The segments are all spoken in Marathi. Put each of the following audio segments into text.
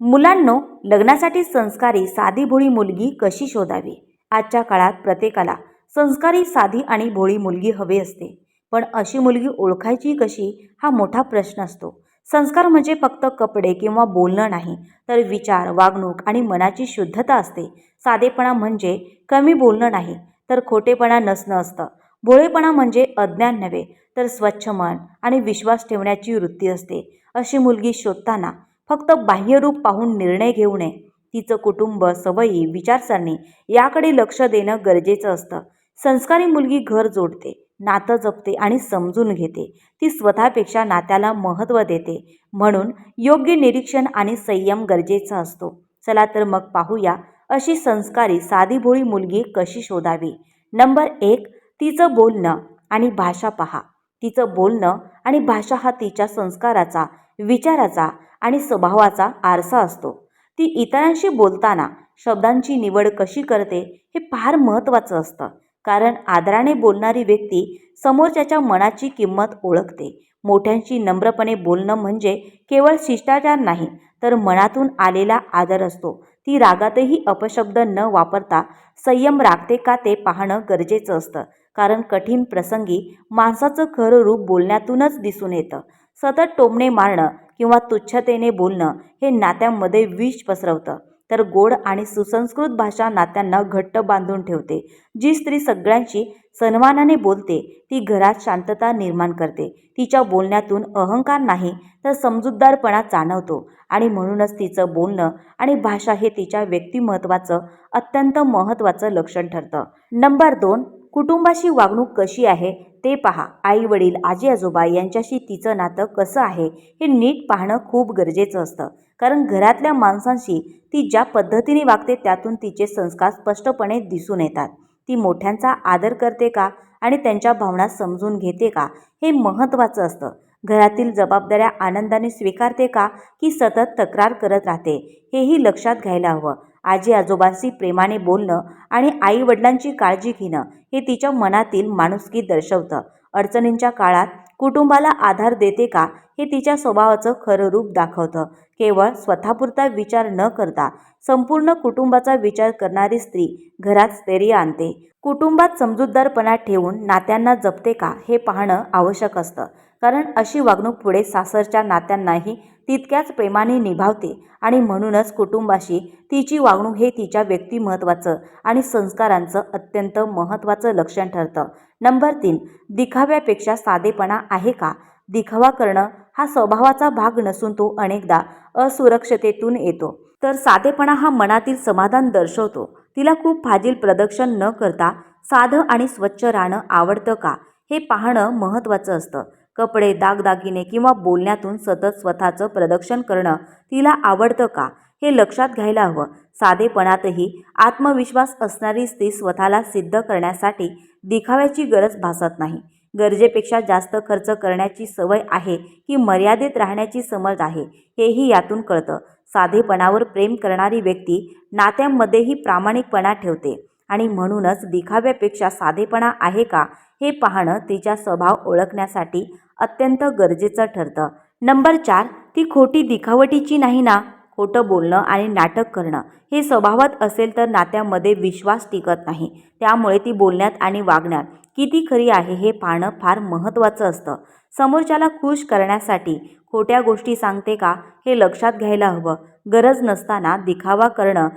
मुलांनो लग्नासाठी संस्कारी साधी भोळी मुलगी कशी शोधावी? आजच्या काळात प्रत्येकाला संस्कारी साधी आणि भोळी मुलगी हवी असते. पण अशी मुलगी ओळखायची कशी? हा मोठा प्रश्न असतो. संस्कार म्हणजे फक्त कपडे किंवा बोलणं नाही तर विचार वागणूक आणि मनाची शुद्धता असते. साधेपणा म्हणजे कमी बोलणं नाही तर खोटेपणा नसणं असतं. भोळेपणा म्हणजे अज्ञान नव्हे तर स्वच्छ मन आणि विश्वास ठेवण्याची वृत्ती असते. अशी मुलगी शोधताना फक्त बाह्यरूप पाहून निर्णय घेऊ नये. तिचं कुटुंब सवयी विचारसरणी याकडे लक्ष देणं गरजेचं असतं. संस्कारी मुलगी घर जोडते नातं जपते आणि समजून घेते. ती स्वतःपेक्षा नात्याला महत्त्व देते. म्हणून योग्य निरीक्षण आणि संयम गरजेचा असतो. चला तर मग पाहूया अशी संस्कारी साधी भोळी मुलगी कशी शोधावी. नंबर एक तिचं बोलणं आणि भाषा पहा. तिचं बोलणं आणि भाषा हा तिच्या संस्काराचा विचाराचा आणि स्वभावाचा आरसा असतो. ती इतरांशी बोलताना शब्दांची निवड कशी करते हे फार महत्त्वाचं असतं. कारण आदराने बोलणारी व्यक्ती समोरच्याच्या मनाची किंमत ओळखते. मोठ्यांशी नम्रपणे बोलणं म्हणजे केवळ शिष्टाचार नाही तर मनातून आलेला आदर असतो. ती रागातही अपशब्द न वापरता संयम राखते का ते पाहणं गरजेचं असतं. कारण कठीण प्रसंगी माणसाचं खरं रूप बोलण्यातूनच दिसून येतं. सतत टोमणे मारणं किंवा तुच्छतेने बोलणं हे नात्यांमध्ये विष पसरवतं. तर गोड आणि सुसंस्कृत भाषा नात्यांना घट्ट बांधून ठेवते. जी स्त्री सगळ्यांशी सन्मानाने बोलते ती घरात शांतता निर्माण करते. तिच्या बोलण्यातून अहंकार नाही तर समजूतदारपणा जाणवतो आणि म्हणूनच तिचं बोलणं आणि भाषा हे तिच्या व्यक्तिमत्वाचं अत्यंत महत्त्वाचं लक्षण ठरतं. नंबर दोन कुटुंबाशी वागणूक कशी आहे ते पहा. आई वडील आजी आजोबा यांच्याशी तिचं नातं कसं आहे हे नीट पाहणं खूप गरजेचं असतं. कारण घरातल्या माणसांशी ती ज्या पद्धतीने वागते त्यातून तिचे संस्कार स्पष्टपणे दिसून येतात. ती मोठ्यांचा आदर करते का आणि त्यांच्या भावना समजून घेते का हे महत्त्वाचं असतं. घरातील जबाबदाऱ्या आनंदाने स्वीकारते का की सतत तक्रार करत राहते हेही लक्षात घ्यायला हवं. आजी आजोबांशी प्रेमाने बोलणं आणि आई वडिलांची काळजी घेणं हे तिच्या मनातील माणुसकी दर्शवतं. अडचणींच्या काळात कुटुंबाला आधार देते का हे तिच्या स्वभावाचं खरं रूप दाखवतं. केवळ स्वतःपुरता विचार न करता संपूर्ण कुटुंबाचा विचार करणारी स्त्री घरात स्थैर्य आणते. कुटुंबात समजूतदारपणा ठेवून नात्यांना जपते का हे पाहणं आवश्यक असतं. कारण अशी वागणूक पुढे सासरच्या नात्यांनाही तितक्याच प्रेमाने निभावते आणि म्हणूनच कुटुंबाशी तिची वागणूक हे तिच्या व्यक्तिमत्वाचं आणि संस्कारांचं अत्यंत महत्त्वाचं लक्षण ठरतं. नंबर तीन दिखाव्यापेक्षा साधेपणा आहे का? दिखावा करणं हा स्वभावाचा भाग नसून तो अनेकदा असुरक्षतेतून येतो. तर साधेपणा हा मनातील समाधान दर्शवतो. तिला खूप फाजील प्रदर्शन न करता साधं आणि स्वच्छ राहणं आवडतं का? हे पाहणं महत्त्वाचं असतं. कपडे दागदागिने किंवा बोलण्यातून सतत स्वतःचं प्रदर्शन करणं तिला आवडतं का? हे लक्षात घ्यायला हवं. साधेपणातही आत्मविश्वास असणारी स्त्री स्वतःला सिद्ध करण्यासाठी दिखाव्याची गरज भासत नाही. गरजेपेक्षा जास्त खर्च करण्याची सवय आहे की मर्यादित राहण्याची समज आहे हेही यातून कळतं. साधेपणावर प्रेम करणारी व्यक्ती नात्यांमध्येही प्रामाणिकपणा ठेवते आणि म्हणूनच दिखाव्यापेक्षा साधेपणा आहे का हे पाहणं तिचा स्वभाव ओळखण्यासाठी अत्यंत गरजेचं ठरतं. नंबर चार ती खोटी दिखावटीची नाही ना? खोटं बोलणं आणि नाटक करणं हे स्वभावात असेल तर नात्यामध्ये विश्वास टिकत नाही. त्यामुळे ती बोलण्यात आणि वागण्यात किती खरी आहे हे पाहणं फार महत्त्वाचं असतं. समोरच्याला खुश करण्यासाठी खोट्या गोष्टी सांगते का हे लक्षात घ्यायला हवं. गरज नसताना दिखावा करणं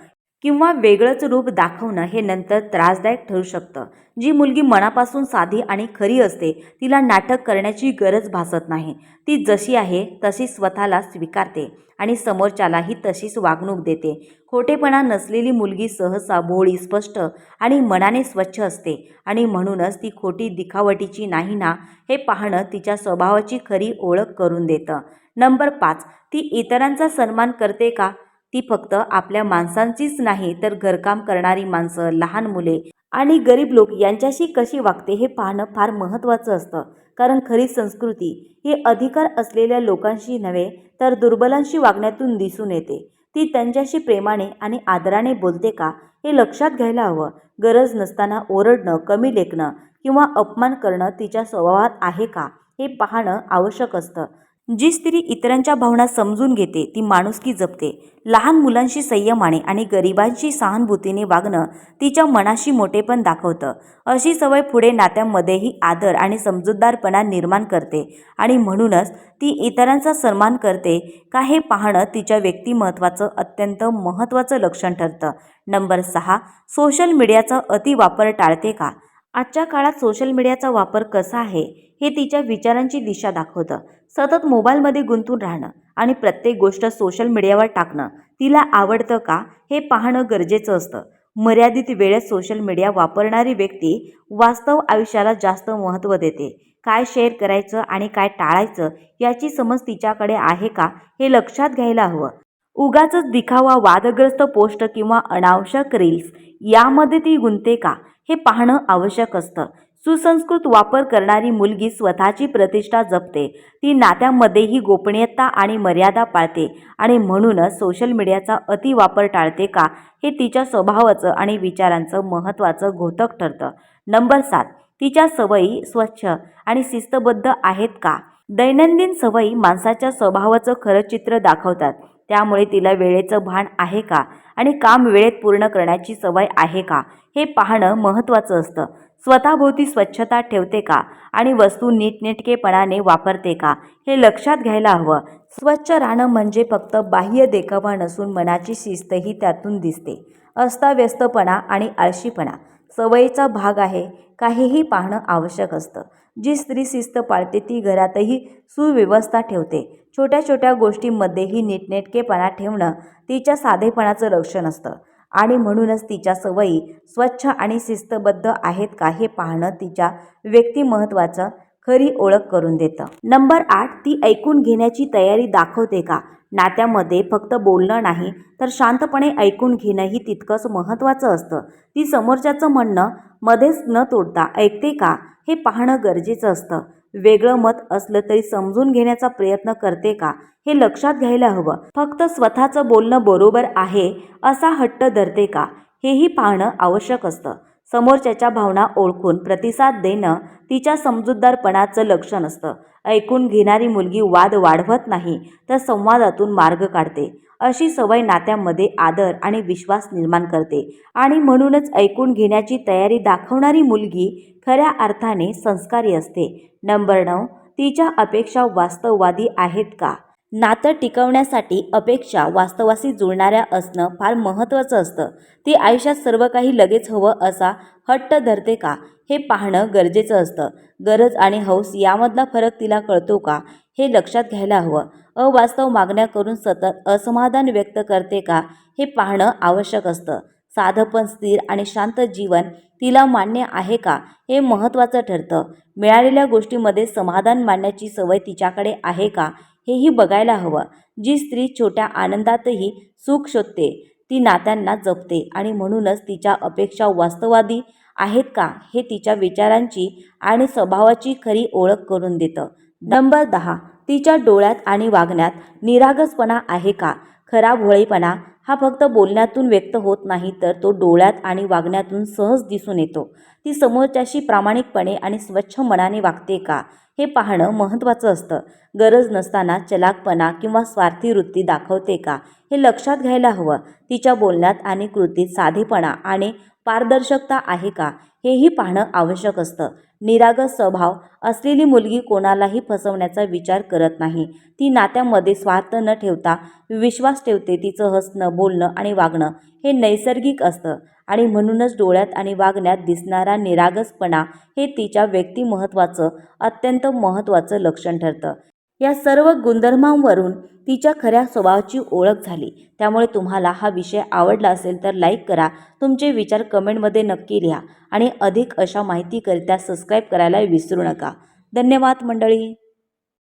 किंवा वेगळंच रूप दाखवणं हे नंतर त्रासदायक ठरू शकतं. जी मुलगी मनापासून साधी आणि खरी असते तिला नाटक करण्याची गरज भासत नाही. ती जशी आहे तशी स्वतःला स्वीकारते आणि समोरच्यालाही तशीच वागणूक देते. खोटेपणा नसलेली मुलगी सहसा भोळी स्पष्ट आणि मनाने स्वच्छ असते आणि म्हणूनच ती खोटी दिखावटीची नाही ना हे पाहणं तिच्या स्वभावाची खरी ओळख करून देतं. नंबर पाच ती इतरांचा सन्मान करते का? ती फक्त आपल्या माणसांचीच नाही तर घरकाम करणारी माणसं लहान मुले आणि गरीब लोक यांच्याशी कशी वागते हे पाहणं फार महत्त्वाचं असतं. कारण खरी संस्कृती ही अधिकार असलेल्या लोकांशी नव्हे तर दुर्बलांशी वागण्यातून दिसून येते. ती त्यांच्याशी प्रेमाने आणि आदराने बोलते का हे लक्षात घ्यायला हवं. गरज नसताना ओरडणं कमी लेखणं किंवा अपमान करणं तिच्या स्वभावात आहे का हे पाहणं आवश्यक असतं. जी स्त्री इतरांच्या भावना समजून घेते ती माणुसकी जपते. लहान मुलांशी संयमाने आणि गरिबांशी सहानुभूतीने वागणं तिच्या मनाशी मोठेपण दाखवतं. अशी सवय पुढे नात्यांमध्येही आदर आणि समजूतदारपणा निर्माण करते आणि म्हणूनच ती इतरांचा सन्मान करते का हे पाहणं तिच्या व्यक्तिमत्वाचं अत्यंत महत्त्वाचं लक्षण ठरतं. नंबर सहा सोशल मीडियाचा अतिवापर टाळते का? आजच्या काळात सोशल मीडियाचा वापर कसा आहे हे तिच्या विचारांची दिशा दाखवतं. सतत मोबाईलमध्ये गुंतून राहणं आणि प्रत्येक गोष्ट सोशल मीडियावर टाकणं तिला आवडतं का हे पाहणं गरजेचं असतं. मर्यादित वेळेत सोशल मीडिया वापरणारी व्यक्ती वास्तव आयुष्याला जास्त महत्त्व देते. काय शेअर करायचं आणि काय टाळायचं याची समज तिच्याकडे आहे का हे लक्षात घ्यायला हवं. उगाच दिखावा वादग्रस्त पोस्ट किंवा अनावश्यक रील्स यामध्ये ती गुंते का हे पाहणं आवश्यक असतं. सुसंस्कृत वापर करणारी मुलगी स्वतःची प्रतिष्ठा जपते. ती नात्यामध्येही गोपनीयता आणि मर्यादा पाळते आणि म्हणूनच सोशल मीडियाचा अतिवापर टाळते का हे तिच्या स्वभावाचं आणि विचारांचं महत्त्वाचं घोतक ठरतं. नंबर सात तिच्या सवयी स्वच्छ आणि शिस्तबद्ध आहेत का? दैनंदिन सवयी माणसाच्या स्वभावाचं खरं चित्र दाखवतात. त्यामुळे तिला वेळेचं भान आहे का? आणि काम वेळेत पूर्ण करण्याची सवय आहे का? हे पाहणं महत्त्वाचं असतं. स्वतःभोवती स्वच्छता ठेवते का? आणि वस्तू नीटनेटकेपणाने वापरते का? हे लक्षात घ्यायला हवं. स्वच्छ राहणं म्हणजे फक्त बाह्य देखावा नसून मनाची शिस्तही त्यातून दिसते. अस्ताव्यस्तपणा आणि आळशीपणा. सवयीचा भाग आहे. काहीही पाहणं आवश्यक असतं. जी स्त्री शिस्त पाळते ती घरातही सुव्यवस्था ठेवते. छोट्या छोट्या गोष्टींमध्येही नीटनेटकेपणा ठेवणं तिच्या साधेपणाचं लक्षण असतं. आणि म्हणूनच तिच्या सवयी स्वच्छ आणि शिस्तबद्ध आहेत का हे पाहणं तिच्या व्यक्तिमत्वाचं खरी ओळख करून देतं. नंबर आठ ती ऐकून घेण्याची तयारी दाखवते का? नात्यामध्ये फक्त बोलणं नाही तर शांतपणे ऐकून घेणंही तितकंच महत्त्वाचं असतं. ती समोरच्याचं म्हणणं मध्येच न तोडता ऐकते का? हे पाहणं गरजेचं असतं. वेगळं मत असलं तरी समजून घेण्याचा प्रयत्न करते का? हे लक्षात घ्यायला हवं. फक्त स्वतःचं बोलणं बरोबर आहे असा हट्ट धरते का? हेही पाहणं आवश्यक असतं. समोरच्याच्या भावना ओळखून प्रतिसाद देणं तिच्या समजूतदारपणाचं लक्षण असतं. ऐकून घेणारी मुलगी वाद वाढवत नाही तर संवादातून मार्ग काढते. अशी सवय नात्यामध्ये आदर आणि विश्वास निर्माण करते आणि म्हणूनच ऐकून घेण्याची तयारी दाखवणारी मुलगी खऱ्या अर्थाने संस्कारी असते. नंबर नऊ तिच्या अपेक्षा वास्तववादी आहेत का? नातं टिकवण्यासाठी अपेक्षा वास्तवाशी जुळणाऱ्या असणं फार महत्त्वाचं असतं. ती आयुष्यात सर्व काही लगेच हवं असा हट्ट धरते का? हे पाहणं गरजेचं असतं. गरज आणि हौस यामधला फरक तिला कळतो का? हे लक्षात घ्यायला हवं. अवास्तव मागण्या करून सतत असमाधान व्यक्त करते का? हे पाहणं आवश्यक असतं. साधं पण स्थिर आणि शांत जीवन तिला मान्य आहे का? हे महत्त्वाचं ठरतं. मिळालेल्या गोष्टीमध्ये समाधान मानण्याची सवय तिच्याकडे आहे का? हेही बघायला हवं. जी स्त्री छोट्या आनंदातही सुख शोधते ती नात्यांना जपते आणि म्हणूनच तिच्या अपेक्षा वास्तवादी आहेत का हे तिच्या विचारांची आणि स्वभावाची खरी ओळख करून देतं. नंबर दहा. तिच्या डोळ्यात आणि वागण्यात निरागसपणा आहे का? खरा भोळेपणा हा फक्त बोलण्यातून व्यक्त होत नाही तर तो डोळ्यात आणि वागण्यातून सहज दिसून येतो. ती समोरच्याशी प्रामाणिकपणे आणि स्वच्छ मनाने वागते का? हे पाहणं महत्त्वाचं असतं. गरज नसताना चलाकपणा किंवा स्वार्थी वृत्ती दाखवते का? हे लक्षात घ्यायला हवं. तिच्या बोलण्यात आणि कृतीत साधेपणा आणि पारदर्शकता आहे का? हेही पाहणं आवश्यक असतं. निरागस स्वभाव असलेली मुलगी कोणालाही फसवण्याचा विचार करत नाही. ती नात्यामध्ये स्वार्थ न ठेवता विश्वास ठेवते तिचं हसणं बोलणं आणि वागणं हे नैसर्गिक असतं आणि म्हणूनच डोळ्यात आणि वागण्यात दिसणारा निरागसपणा हे तिच्या व्यक्तिमहत्त्वाचं अत्यंत महत्त्वाचं लक्षण ठरतं. या सर्व गुणधर्मांवरून तिच्या खऱ्या स्वभावाची ओळख झाली. त्यामुळे तुम्हाला हा विषय आवडला असेल तर लाईक करा. तुमचे विचार कमेंटमध्ये नक्की लिहा. आणि अधिक अशा माहितीकरिता सबस्क्राईब करायला विसरू नका. धन्यवाद मंडळी.